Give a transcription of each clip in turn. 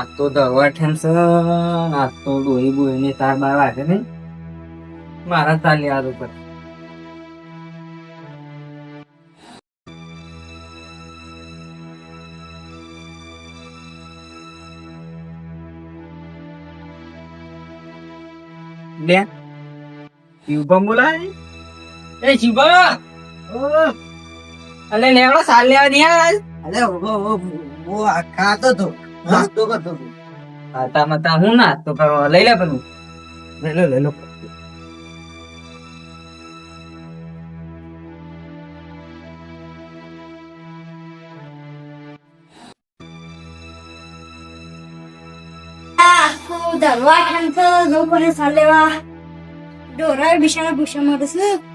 આ તો દવાઠન છે આ તો ડોહી બોહી ને તાર બાર વાગે ને મારા ચાલી આ ઉપર. લે બોલાય એ શિવભા અલે લેવડો સાલ લેવા દે યાર અરે ઓ ખાતો તો નાસ્તો કરતો તો હતા મતા હું ના તો કરવા લઈ લે પેલું લઈ લો લઈ લો આખું દરવા ઠાંસો લોકોને સાલેવા ડોરા બિશાના ભૂસા મારું છું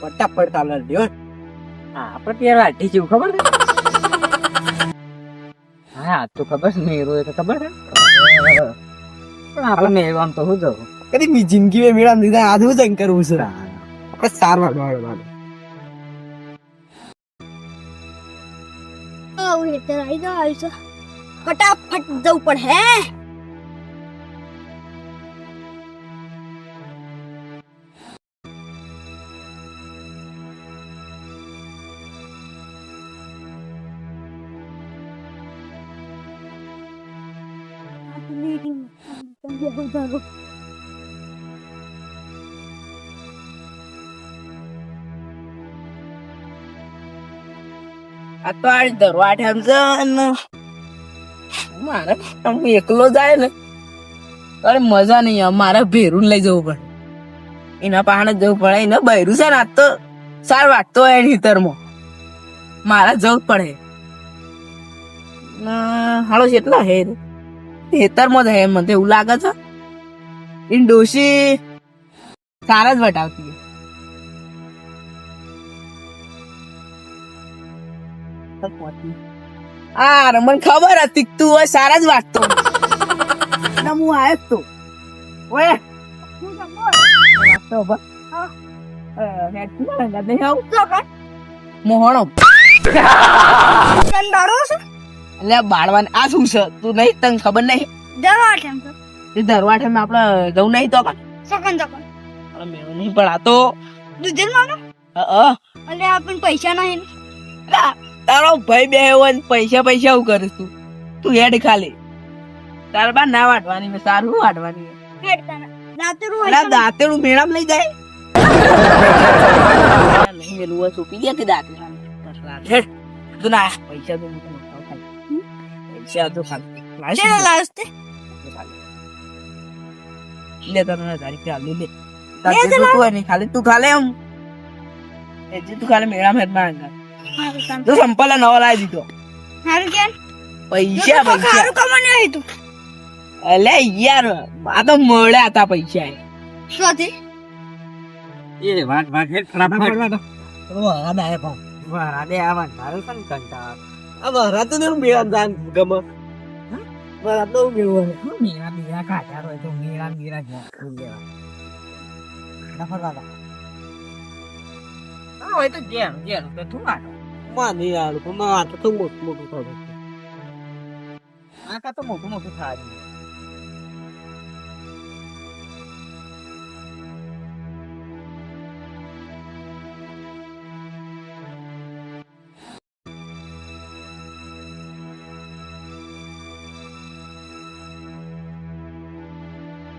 ફટાફટ ચાલે લ્યો હા આપણે પેલા અઢી જેવું ખબર છે? હા તો ખબર છે મેરો એ તો ખબર છે. પણ આપણે મેરો આમ તો હું જવું કદી મી જિંદગી મેં મેળા દીધા આજ હું જંગ કરવું છે. આપણે સારવાર વાળો આવું એટલે આવી જાવ આવી ફટાફટ જવું પડે હે? આ તો આ દરવાટ છે મારે હું એકલો જાય ને અરે મજા નહીં આવે. મારે ભેરું લઈ જવું પડે. એના પાહણે જવું પડે, એને બૈરું છે ને આ તો. સાર વાગતો હોય એની હિતરમાં મારે જવું પડે. હાલો છે એટલા હે. હેતરમાં જ હે મને એવું લાગે છે. એની ડોશી સારા જ વટાવતી આ મને ખબર હતી તું હોય સારા જ વાંચતો હું આયો જ તો. ઓય. વાગતો ઊભા. અ, હેડ તું મને ગંદે આવું? તો કર. મોહણો. કંડારો છે? એટલે બાળવાને આ શું છે? તું નહીં? તને ખબર નહીં? દરવાઠે એ દરવાઠે આપણે જવું નહીં તો પણ. સકન સકન. અરે મેળો નહીં પણ આ તો દૂધન માનો? અ, અ, આપણ પૈસા નહીં તારો ભાઈ બે હોય ને પૈસા પૈસા હું કરીશ તું તું હેડ ખાલી. તાર બા ના વાટવાની મેં સારું વાટવાની હેડતા રાતે અલા દાંતેડું મેળામ લઈ જાય? નહીં મેલું સોંપી દે કે દાંતેડા. હેડ તું ના પૈસા તો. પૈસા તો ખાલી ચેલા. લાસ્તે લે તને રૂપિયા આલી લે. તારે જોતું હોય નહીં ખાલી તું ખાલે એમ એ જે તું ખાલી મેળામાં હેડમાં તો સંપલ નવો લાવી દીધો. હારું કેમ? પૈસા પૈસા. હારું કમાને આવી તું. અલે યાર આ તો મળ્યા હતા પૈસા. સ્વાથી એ વાત વાત હેડ ફટાફટ આયા પણ. વારા દે આવા તારું પણ કંટાળ? આ વરાદ તો મેળા દાન ગમે વરાદ તો મેળવા શું મેરા મેરા કાઢ્યા હોય તો મેરા મેરા જ્યાં લેવા ફટાફટ વાળા હા હોય તો જેમ જેમ તો તું વાળો માની યાર પણ મારા તો મોટું મોટું થયું આ કા તો મોટું મોટું થાય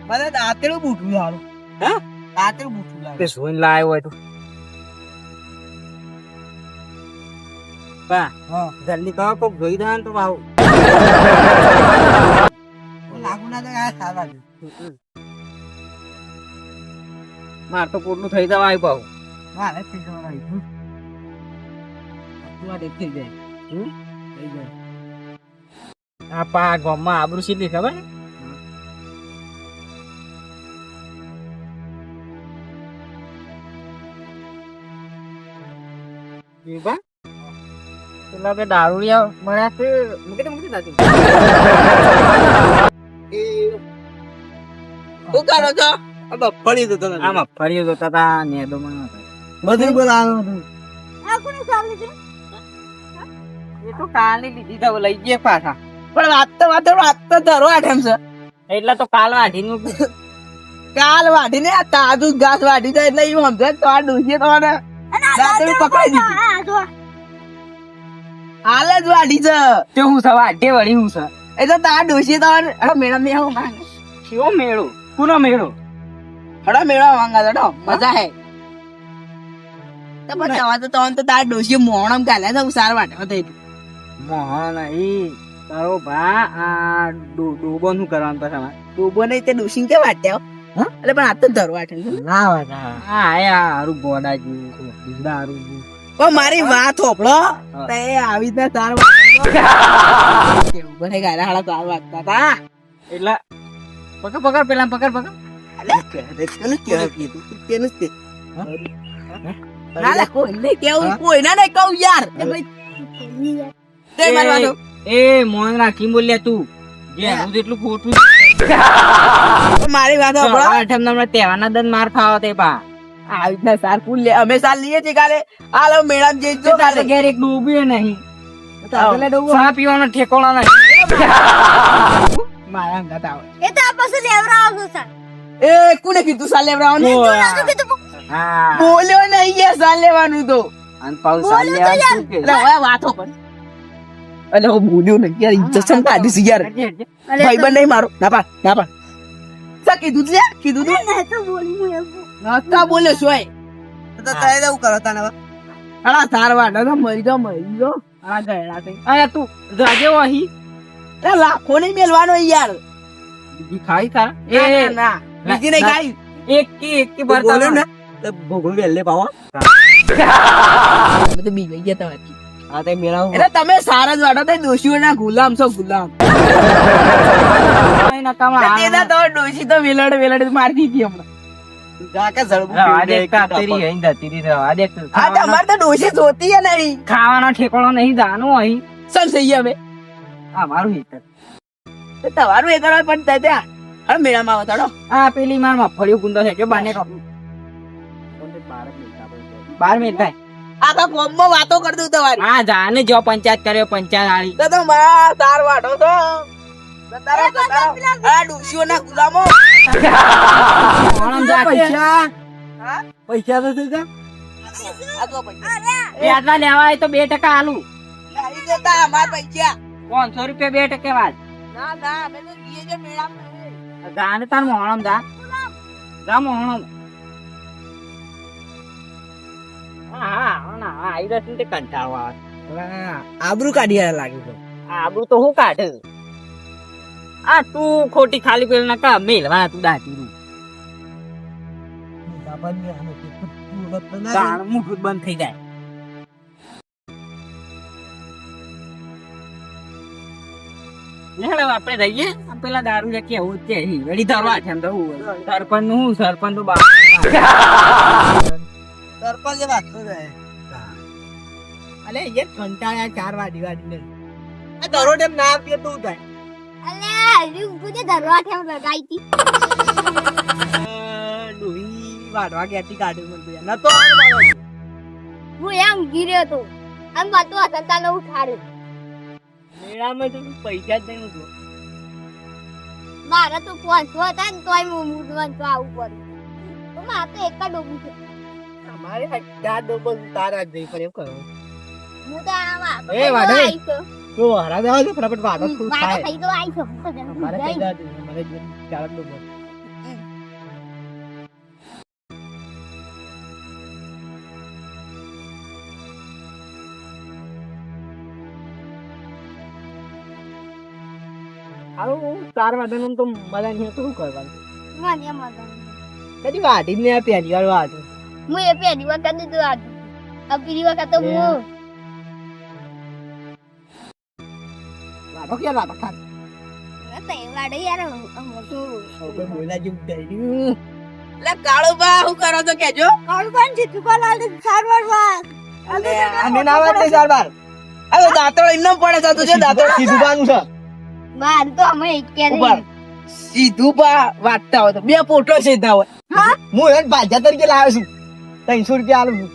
મને દાંતેડું બૂઠું લાડું હા? દાંતેડું બૂઠું લાડું તે સોઈને લાવ્યો હોય તો. બા હા. જલ્દી કહો કોક જોઈ દે ને તો ભાવ લાગુ ના તો આ સારવાર માર તો પોટલું થઈ જવા આવ્યું ભાવ મારે થઈ જવાનું આવ્યું. તું. આ દેખ જાય. હમ? થઈ જાય. આ પા ગામમાં આબરૂ સીધી ખબર? પીવા પેલા બે દારૂડિયા મળ્યા છે. મૂકી દે મૂકી દે દાદી શું કરો છો? ફળી દો તને આમાં ફરી જોતા હતા નેદો માં બધું બોલાવો આ કોને ચાલે છે? એ તો કાલની લીધી તો લઈ ગયે પાછા. પણ વાત તો વાત વાત તો ધરો આઠમ છે. એટલે તો કાલ વાઢી નું કાલ વાઢી ને આ તાજું ઘાસ વાઢી જાય એટલે એવું સમજે તો આ ડૂસીએ તમારે રાત્રે પકડી દીધી. હાલ જ વાઢી છે તે હું છે વાઢે વળી હું છે એ તો તાર ડોસીએ તમારે હડો મેળા મેં કેવો મેળો? પૂરો મેળો? હડો મેળા માંગા હડો. મજા હે. તો પછી હવે તો તો તાર ડોસીએ મોણમ ગાલ્યા છે ઉસાર વાટવા થઈ મોહન અહીં તારો ભા આ ડોબો નું કરવાનું પછી ડોબો નહીં તે ડોસી કે વાટ્યા? હો? એટલે પણ આ તો ધરો છે ના. વાઢા હા આયા હારું ગોડા જેવું દારૂ જેવું. ઓ મારી વાત હોપળો તે આવી રીતના તાર કેવું બને ગાડા હાડા તાર વાગતા તા એટલે પકડ પકડ પેલા પકડ પકડ. ના લે કોઈ નહીં કેવું? કોઈ ના નહીં કહું યાર. એ ભાઈ તે મારી એ મોહન રાખી બોલ્યા તું. મારી વાત આઠમ તમને તહેવારના દન માર ખાવા તે પા આવી રીતના સાર કુલ લે. અમે સાર લઈએ છીએ કાલે. હાલો મેળામ જઈજો જો કાલે. ઘેર એક ડૂબ્યો નહીં. ચા પીવાનો ઠેકોણો નહીં. મારા અંગત આવે. એ તો આ પાસે લેવરાવો છો સર એ કોને કીધું સાલ કીધું હા. બોલ્યો નહીં યાર સાલ લેવાનું તો. અને પાઉ સાંજે લેવાનું વાતો પણ એટલે હું બોલ્યો નહીં. યાર ઇજ્જત સમ કાઢી છે યાર. ભાઈ બંધ નહીં મારો. ના પા ના પા સા કીધું તું લે કીધું તું. ના તો બોલી હું નતા બોલ્યો સોય. તો તારે એવું કરો તને અલા તાર વાડા તો મરી ગયો મરી ગયો આ ગયડા તે અરે તું જાજે વહી તે લાખો નહીં મેલવાનો યાર. બીજી ખાઈ તારા એ ના, ના. બીજી નહીં ખાઈ. એક કે એક કે બોલ્યો બરતા ને. તો ભોગવું વેલે પાવા. તો બીવાઈ ગયા તમારી હા તે મેરા એટલે તમે સારા જ વાટો તે દોશીઓના ગુલામ છો ગુલામ. તેના તો દોશી તો વેલડ વેલડ મારી દીધી હમણાં. કાતરી આ તમારે તો જોતી હે નહીં. ખાવાનો ઠેકોણો નહીં જાનું અહીં. સમ સહી હવે. આ મારું હિત તો તમારું એ કરવા પણ થાય ત્યાં. હવે મેળામાં આવો તડો આ પેલી માર મફળિયું ગુંદો છે કે બાને કાપું. બાર મિનિટ થાય આખા કોમમાં વાતો કરતું તમારી. હા જાને જો પંચાયત કર્યો પંચાયત વાળી તો તો મારા તાર વાટો તો. ગુલામો? પૈસા? આટલા લેવા હોય બે ટકા આલુ. દેતા અમાર પૈસા. પાંચસો રૂપિયા બે ટકે વાત ના ના અમે તો જઈએ છીએ મેળામાં જાને તાર મોહણમ જા. જા મોહણમ. હા હા આવી ને તે કંટાળો આવે. આબરૂ કાઢી લાગે છે. આબરૂ તો હું કાઢે? આ તું ખોટી ખાલી પેલ ના કા મેલવા તું દાટી રૂ બંધ થઈ જાય. આપણે રહીએ પેલા દારૂ જે કેવું છે વળી ધરવા છે એમ તો સરપંચનું સરપંચ તો સરપંચ વાત તો જાય. અલે એ કંટાળ્યા ચાર વાડી વાડી ને આ દરોડ એમ ના આપીએ તો થાય? અલ્યા હજુ પૂછે દરવા ઠેમ લગાઈ હતી ડોહી વાડવા ગયાતી કાઢ્યું મને ન તો હું એમ ગીર્યો તો. આમ વાતો હતા ને ઉઠાડ્યો મેળામાં તો પૈસા જ નહીં મૂકવો. મારા તો પાંચસો હતા ને તોય હું મૂડવાનું તો આવું પડ્યું મારે તો એક જ ડોબું છે. અમારે હજાર ડોબલ તારા જ જઈ પડે એમ કરો. હું તો એ વાઢો. તો હરા દેવા દે ફટાફટ વાડો થઈ થઈ હારું ચાર મજા નહીં તો શું કરવાનું? મને મજા કદી વાઢી આ પહેલી વાર વાઢું. હું એ પહેલી વખત તો આ આ બીજી વખત તો હું વાઢો ક્યાં વાઢો ખાત તહેવાડે યાર આમ હતું હવે બોલા જેવું થઈ ગયું લે કાળો બા શું કરો તો કેજો કોણ છે તું કોણ આલે સારવાર વાત આને ના વાત નહીં ચાર બાર હવે દાંતરો એમને પડે છે તું જે દાંતરો સીધું બાનું છે બાર તો અમે એક કે ઊભા. સીધું પા વાંચતા હોય તો બે પોટો સીધા હોય હું એને ભાજા તરીકે લાવ્યો છું ત્રણસો રૂપિયા આલું છું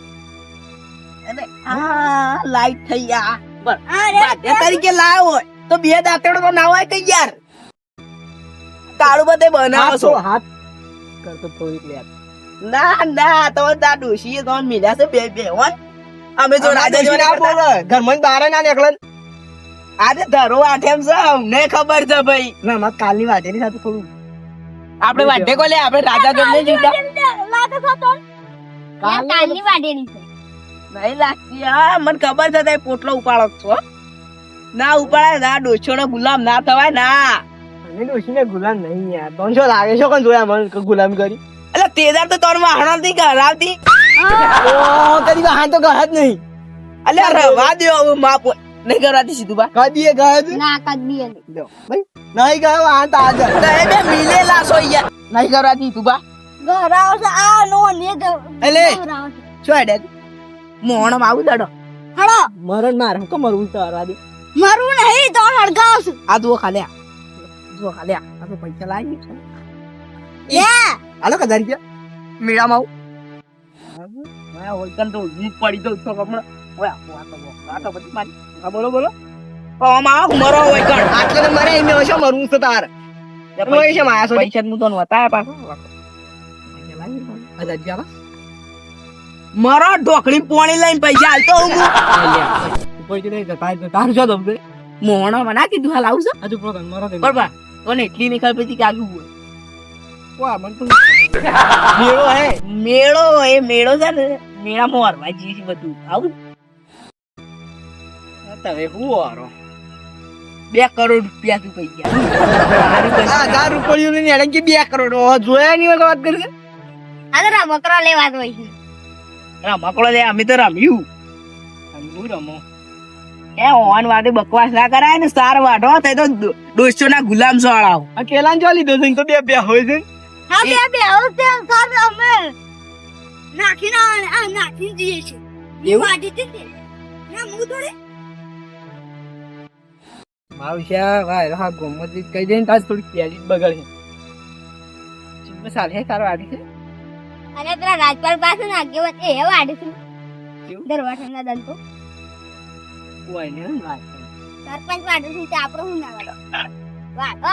અને આ લાઈટ થઈ ગયા બસ બાધ્યા તરીકે લાવ્યો હોય તો બે દાંતડો તો ના હોય કઈ યાર તાળું બધે બનાવો છો. હાથ કરતો થોડીક લે. ના ના તો તા ડોશીએ તો મીડા છે બે બે હોન અમે જો રાજા જો ના બોલે ઘરમાં બહાર ના નીકળે આજે ધરો આઠેમ છે અમને ખબર છે ભાઈ. ના મારે કાલની વાટેની સાથે થોડું આપણે વાઢે કોલે? આપણે રાજા જોડે જીવતા? લાગે છે. તો કાલની વાડેની છે. નહીં લાગતી હા મને ખબર છે તે પોટલો ઉપાડો જ છો. ના ઉપાડાય ના ડોછોનો ગુલામ ના થવાય ના. અને ડોશીને ગુલામ નહીં યાર. ત્રણસો લાગે છો કોણ જોયા મને ગુલામ કરી. એટલે તેદાર તો તોર વાહણો થી કરાવતી ઓ કદી હા તો ગહત નહીં. એટલે રવા દો માપ. નહીં કરાતી સીધું બા. કદી એ ગહત ના કદી લ્યો. ભાઈ નહીં ગયો આ તો આજ નહીં બે મિલેલા છો યાર. નહીં કરાતી તું બા. આવશે આ નો ને એટલે? આવશે શું હેડે આવું દડો હળો. મરણ માર કો મરવું તો હરવા દે. મારું નહીં તો જુઓ ખાલી આ. દુઓ ખાલી આ. આ તો પૈસા લાવી છે. લે હાલો કદાર રૂપિયા મેળામાં આવું. હા હોય તો હું પડી દઉં તો હમણાં. ઓય આ તો આ તો બધી મારી. હા બોલો બોલો. આવું મરો તો મરે એમ હશે મરવું છે તાર. છે માયા સોડી પૈસા હું તો પાછો. હજાર રૂપિયા મરો ઢોકળી પોણી લઈને પૈસા હાલતો હું. ઉપર નહીં જતા તો તાર જો દમ મોહણો કીધું હાલ આવશે હજુ પ્રો મરો દે બરોબર કોને એટલી નહીં ખબર પછી કે આગળ હોય વાહ મન તો મેળો હે. મેળો એ મેળો છે ને મેળામાં હરવા જઈએ છીએ બધું. આવું તમે હું હારો? બે કરોડ રૂપિયા તું હજાર રૂપિયા ની એડે કે બે કરોડ. જોયા નહીં વાત કરી છે? આ તો લેવા હોય છે. રમકડો લે અમે તો રમ્યું. રમો? એ ઓન વાડે બકવાસ ના કરાય ને સાર વાઢો તે તો દોસ્તો ના ગુલામ સોળાવ આ કેલાન જો લીધો છે તો બે બે હોય છે. હા બે બે હોય છે કાલ અમે. નાખી ના આ નાખી દઈએ છે એવું? વાટી દીધી ના. મુ થોડી. માવશ્યા ભાઈ હા ગોમતી કહી દે ને તાજ થોડી પેલી બગડ. છે સાલ હે તારો આડી છે? અરે પેલા રાજપાલ પાસે નાખ્યો એ વાડી છે. કેવું? દરવાજાના દંતો. કોઈ ને વાત સરપંચ વાડી છે તે આપણો હું ના વાડો વાડો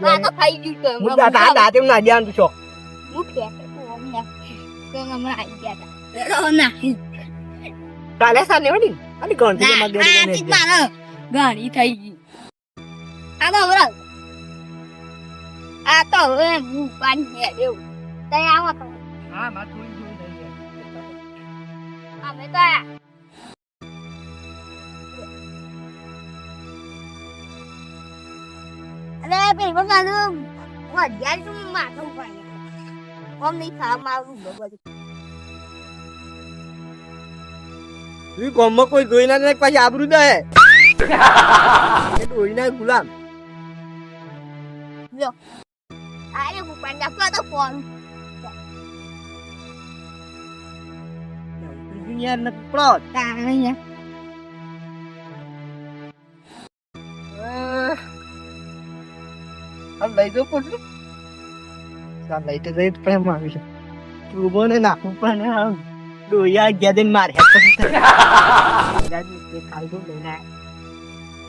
વાડો ખાઈ ગયું તો હું દાતા દાતે ના ધ્યાન તું છો મુઠે તો હમણાં આવી ગયા હતા. રહો નાખી કાલે સાને વડી અને કોણથી મગર આ ચીજ થઈ ગઈ. આ તો આ તો હવે હું પાણી હે દેવું તઈ આવો તો હા માં અમે આયા. અરે પેલો મારું અગિયારનું માથું પાણી ઓમ નહીં ખાવા મારું બધું તું કોઈ જોઈ ના પછી આબરૂ દે. ડોઈ ના ગુલામ. અરે, હું પાણી તો ફોન. દુનિયા ને પકડો તાણે આ લઈ જો પોટલું ચાલ લઈ તો જઈ પ્રેમ આવી છે ટ્યુબો ને નાખવું પણ આમ ડોયા ગયા દઈને મારે પછી ખાલી લઈને આયા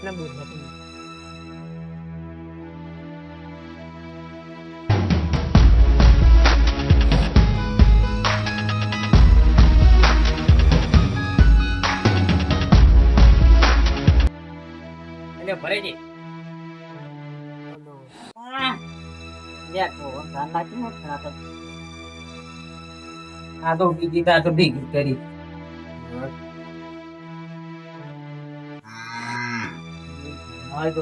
ના બોલ એટલે ભરે છે લે તો ધ્યાન રાખી ને ખરાબ જ. આ તો બીજી તાર તો ભેગી કરી હા તો